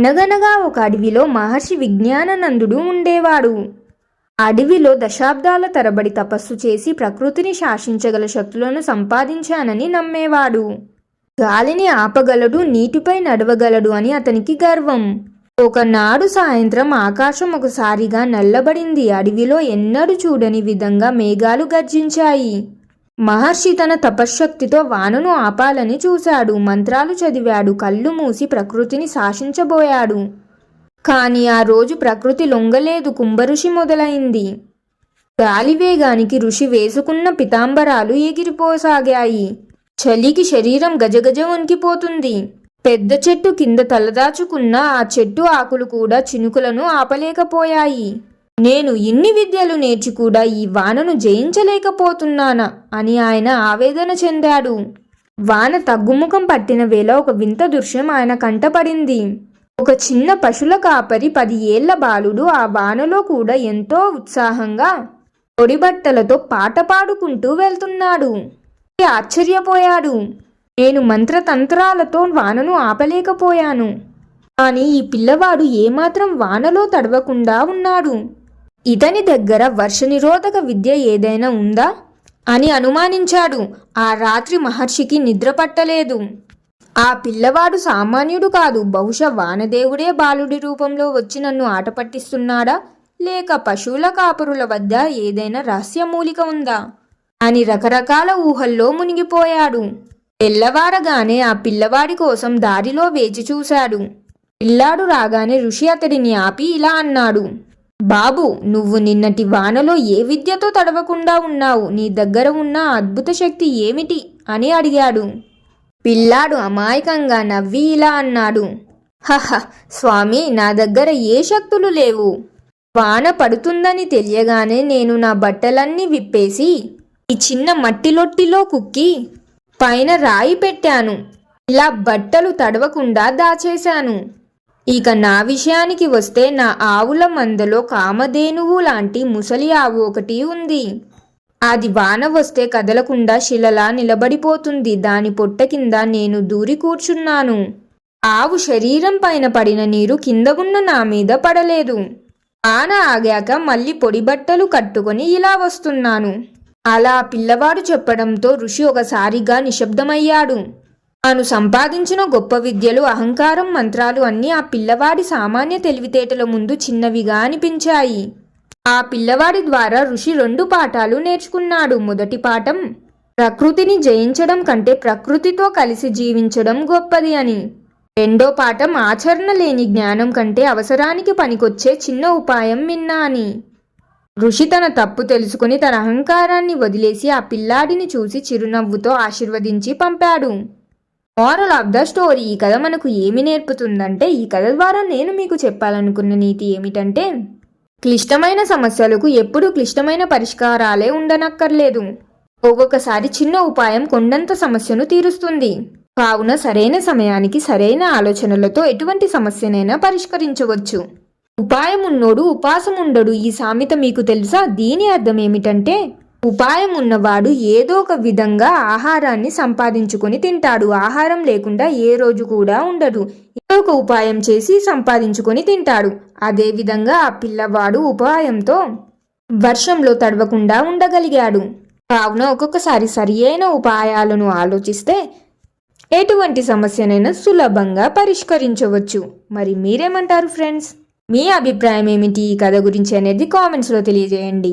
అనగనగా ఒక అడవిలో మహర్షి విజ్ఞాననందుడు ఉండేవాడు. అడవిలో దశాబ్దాల తరబడి తపస్సు చేసి ప్రకృతిని శాసించగల శక్తులను సంపాదించానని నమ్మేవాడు. గాలిని ఆపగలడు నీటిపై నడవగలడు అని అతనికి గర్వం. ఒకనాడు సాయంత్రం ఆకాశం ఒకసారిగా నల్లబడింది. అడవిలో ఎన్నడూ చూడని విధంగా మేఘాలు గర్జించాయి. మహర్షి తన తపశ్శక్తితో వానను ఆపాలని చూశాడు. మంత్రాలు చదివాడు. కళ్ళు మూసి ప్రకృతిని శాసించబోయాడు. కానీ ఆ రోజు ప్రకృతి లొంగలేదు. కుంభఋషి మొదలైంది. గాలివేగానికి ఋషి వేసుకున్న పితాంబరాలు ఎగిరిపోసాగాయి. చలికి శరీరం గజగజ వణికిపోతుంది పెద్ద చెట్టు కింద తలదాచుకున్న ఆ చెట్టు ఆకులు కూడా చినుకులను ఆపలేకపోయాయి. నేను ఇన్ని విద్యలు నేర్చి కూడా ఈ వానను జయించలేకపోతున్నానా? అని ఆయన ఆవేదన చెందాడు. వాన తగ్గుముఖం పట్టిన వేళ ఒక వింత దృశ్యం ఆయన కంటపడింది. ఒక చిన్న పశుల కాపరి పది ఏళ్ళ బాలుడు ఆ వానలో కూడా ఎంతో ఉత్సాహంగా పొడిబట్టలతో పాట పాడుకుంటూ వెళ్తున్నాడు. ఆశ్చర్యపోయాడు. నేను మంత్రతంత్రాలతో వానను ఆపలేకపోయాను. కానీ ఈ పిల్లవాడు ఏమాత్రం వానలో తడవకుండా ఉన్నాడు. ఇతని దగ్గర వర్ష నిరోధక విద్య ఏదైనా ఉందా? అని అనుమానించాడు. ఆ రాత్రి మహర్షికి నిద్ర పట్టలేదు. ఆ పిల్లవాడు సామాన్యుడు కాదు. బహుశా వానదేవుడే బాలుడి రూపంలో వచ్చి నన్ను ఆట పట్టిస్తున్నాడా? లేక పశువుల కాపురుల వద్ద ఏదైనా రహస్యమూలిక ఉందా? అని రకరకాల ఊహల్లో మునిగిపోయాడు. తెల్లవారగానే ఆ పిల్లవాడి కోసం దారిలో వేచి చూశాడు. పిల్లాడు రాగానే ఋషి అతడిని ఆపి ఇలా అన్నాడు. బాబు నువ్వు నిన్నటి వానలో ఏ విద్యతో తడవకుండా ఉన్నావు? నీ దగ్గర ఉన్న అద్భుత శక్తి ఏమిటి? అని అడిగాడు. పిల్లాడు అమాయకంగా నవ్వి ఇలా అన్నాడు. హహ స్వామి నా దగ్గర ఏ శక్తులు లేవు. వాన పడుతుందని తెలియగానే నేను నా బట్టలన్నీ విప్పేసి ఈ చిన్న మట్టిలొట్టిలో కుక్కి పైన రాయి పెట్టాను. ఇలా బట్టలు తడవకుండా దాచేశాను. ఇక నా విషయానికి వస్తే నా ఆవుల మందలో కామధేనువు లాంటి ముసలి ఆవు ఒకటి ఉంది. అది వాన వస్తే కదలకుండా శిలలా నిలబడిపోతుంది. దాని పొట్ట కింద నేను దూరి కూర్చున్నాను. ఆవు శరీరం పైన పడిన నీరు కింద ఉన్న నా మీద పడలేదు. ఆన ఆగాక మళ్ళీ పొడి బట్టలు కట్టుకొని ఇలా వస్తున్నాను. అలా పిల్లవాడు చెప్పడంతో ఋషి ఒకసారిగా నిశ్శబ్దమయ్యాడు. తాను సంపాదించిన గొప్ప విద్యలు అహంకారం మంత్రాలు అన్నీ ఆ పిల్లవాడి సామాన్య తెలివితేటల ముందు చిన్నవిగా అనిపించాయి. ఆ పిల్లవాడి ద్వారా ఋషి రెండు పాఠాలు నేర్చుకున్నాడు. మొదటి పాఠం ప్రకృతిని జయించడం కంటే ప్రకృతితో కలిసి జీవించడం గొప్పది అని. రెండో పాఠం ఆచరణ లేని జ్ఞానం కంటే అవసరానికి పనికొచ్చే చిన్న ఉపాయం విన్నా అని. ఋషి తన తప్పు తెలుసుకుని తన అహంకారాన్ని వదిలేసి ఆ పిల్లాడిని చూసి చిరునవ్వుతో ఆశీర్వదించి పంపాడు. మోరల్ ఆఫ్ ద స్టోరీ ఈ కథ మనకు ఏమి నేర్పుతుందంటే ఈ కథ ద్వారా నేను మీకు చెప్పాలనుకున్న నీతి ఏమిటంటే క్లిష్టమైన సమస్యలకు ఎప్పుడూ క్లిష్టమైన పరిష్కారాలే ఉండనక్కర్లేదు. ఒక్కొక్కసారి చిన్న ఉపాయం కొండంత సమస్యను తీరుస్తుంది. కావున సరైన సమయానికి సరైన ఆలోచనలతో ఎటువంటి సమస్యనైనా పరిష్కరించవచ్చు. ఉపాయం ఉన్నోడు ఉపాసం ఉండడు ఈ సామెత మీకు తెలుసా? దీని అర్థం ఏమిటంటే ఉపాయం ఉన్నవాడు ఏదో ఒక విధంగా ఆహారాన్ని సంపాదించుకొని తింటాడు. ఆహారం లేకుండా ఏ రోజు కూడా ఉండదు ఏదో ఒక ఉపాయం చేసి సంపాదించుకొని తింటాడు. అదేవిధంగా ఆ పిల్లవాడు ఉపాయంతో వర్షంలో తడవకుండా ఉండగలిగాడు. కావున ఒక్కొక్కసారి సరి అయిన ఉపాయాలను ఆలోచిస్తే ఎటువంటి సమస్యనైనా సులభంగా పరిష్కరించవచ్చు. మరి మీరేమంటారు ఫ్రెండ్స్? మీ అభిప్రాయం ఏమిటి? ఈ కథ గురించి అనేది కామెంట్స్లో తెలియజేయండి.